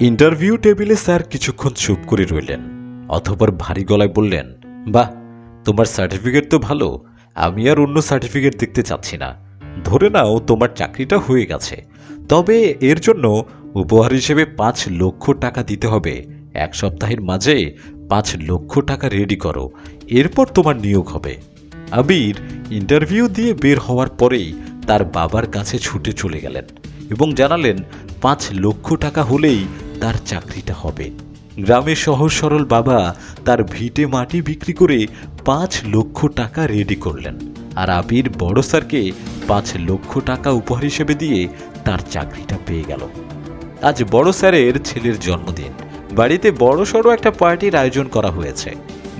Interview টেবিলে sir কিছুক্ষণ চুপ করে রইলেন অথবা ভারী গলায় বললেন, বাহ, তোমার সার্টিফিকেট তো ভালো, আমি আর অন্য সার্টিফিকেট দেখতে চাচ্ছি না। ধরে নাও, তোমার চাকরিটা হয়ে গেছে। তবে এর জন্য উপহার হিসেবে পাঁচ লক্ষ টাকা দিতে হবে। এক সপ্তাহের মাঝে পাঁচ লক্ষ টাকা রেডি করো। এরপর তোমার নিয়োগ হবে। আবির ইন্টারভিউ দিয়ে বের হওয়ার পরেই তার বাবার কাছে ছুটে চলে গেলেন এবং জানালেন, পাঁচ লক্ষ টাকা হলেই তার চাকরিটা হবে। গ্রামের সহজ সরল বাবা তার ভিটে মাটি বিক্রি করে পাঁচ লক্ষ টাকা রেডি করলেন আর আবির বড় স্যারকে পাঁচ লক্ষ টাকা উপহার হিসেবে দিয়ে তার চাকরিটা পেয়ে গেল। আজ বড় স্যারের ছেলের জন্মদিন। বাড়িতে বড় সড়ো একটা পার্টির আয়োজন করা হয়েছে।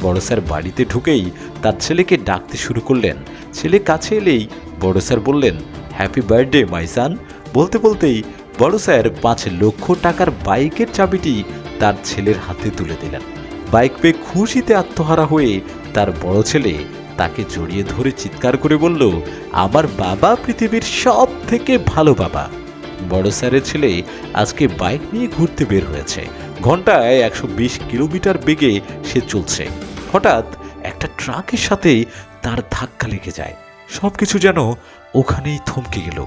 বড় স্যার বাড়িতে ঢুকেই তার ছেলেকে ডাকতে শুরু করলেন। ছেলে কাছে এলেই বড় স্যার বললেন হ্যাপি বার্থডে মাই সান বলতে বলতেই বড় স্যার পাঁচ লক্ষ টাকার বাইকের চাবিটি তার ছেলের হাতে তুলে দিলেন। বাইক পেয়ে খুশিতে আত্মহারা হয়ে তার বড় ছেলে তাকে জড়িয়ে ধরে চিৎকার করে বলল, আমার বাবা পৃথিবীর সব থেকে ভালো বাবা। বড় স্যারের ছেলে আজকে বাইক নিয়ে ঘুরতে বের হয়েছে। ঘন্টায় একশো বিশ কিলোমিটার বেগে সে চলছে। হঠাৎ একটা ট্রাকের সাথে তার ধাক্কা লেগে যায়। সব কিছু যেন ওখানেই থমকে গেল।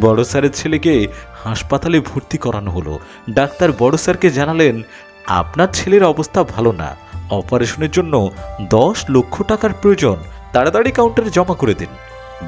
বড় স্যারের ছেলেকে হাসপাতালে ভর্তি করানো হলো। ডাক্তার বড় স্যারকে জানালেন, আপনার ছেলের অবস্থা ভালো না। অপারেশনের জন্য দশ লক্ষ টাকার প্রয়োজন। তাড়াতাড়ি কাউন্টারে জমা করে দিন।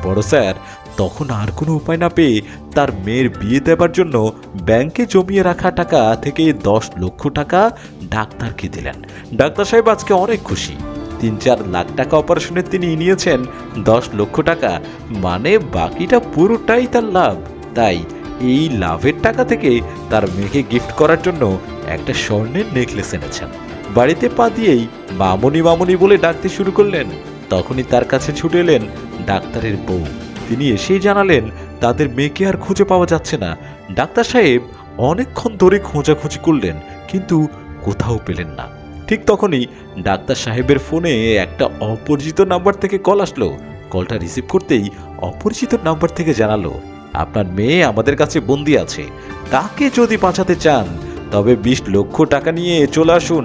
বড় স্যার তখন আর কোনো উপায় না পেয়ে তার মেয়ের বিয়ে দেবার জন্য ব্যাংকে জমিয়ে রাখা টাকা থেকে দশ লক্ষ টাকা ডাক্তারকে দিলেন। ডাক্তার সাহেব আজকে অনেক খুশি। তিন চার লাখ টাকা অপারেশনে তিনি নিয়েছেন। দশ লক্ষ টাকা। মানে বাকিটা পুরোটাই তার লাভ। তাই এই লাভের টাকা থেকে তার মেয়েকে গিফট করার জন্য একটা স্বর্ণের নেকলেস এনেছেন। বাড়িতে পা দিয়েই মামনি মামনি বলে ডাকতে শুরু করলেন। তখনই তার কাছে ছুটে এলেন ডাক্তারের বউ। তিনি এসেই জানালেন, তাদের মেয়েকে আর খুঁজে পাওয়া যাচ্ছে না। ডাক্তার সাহেব অনেকক্ষণ ধরে খোঁজাখুঁজি করলেন, কিন্তু কোথাও পেলেন না। ঠিক তখনই ডাক্তার সাহেবের ফোনে একটা অপরিচিত নাম্বার থেকে কল আসলো। কলটা রিসিভ করতেই অপরিচিত নাম্বার থেকে জানালো, আপনার মেয়ে আমাদের কাছে বন্দি আছে। তাকে যদি বাঁচাতে চান, তবে বিশ লক্ষ টাকা নিয়ে চলে আসুন।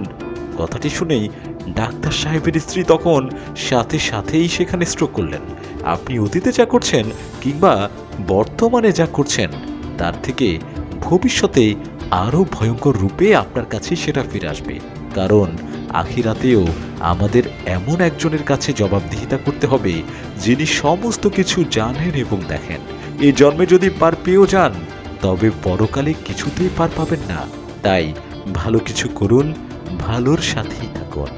কথাটি শুনেই ডাক্তার সাহেবের স্ত্রী তখন সাথে সাথেই সেখানে স্ট্রোক করলেন। আপনি অতীতে যা করছেন কিংবা বর্তমানে যা করছেন, তার থেকে ভবিষ্যতে আরও ভয়ঙ্কর রূপে আপনার কাছে সেটা ফিরে আসবে। কারণ আখিরাতেও আমাদের এমন একজনের কাছে জবাবদিহিতা করতে হবে যিনি সমস্ত কিছু জানেন এবং দেখেন। এই জন্মে যদি পার পেয়েও যান, তবে পরকালে কিছুতেই পার পাবেন না। তাই ভালো কিছু করুন, ভালোর সাথেই থাকুন।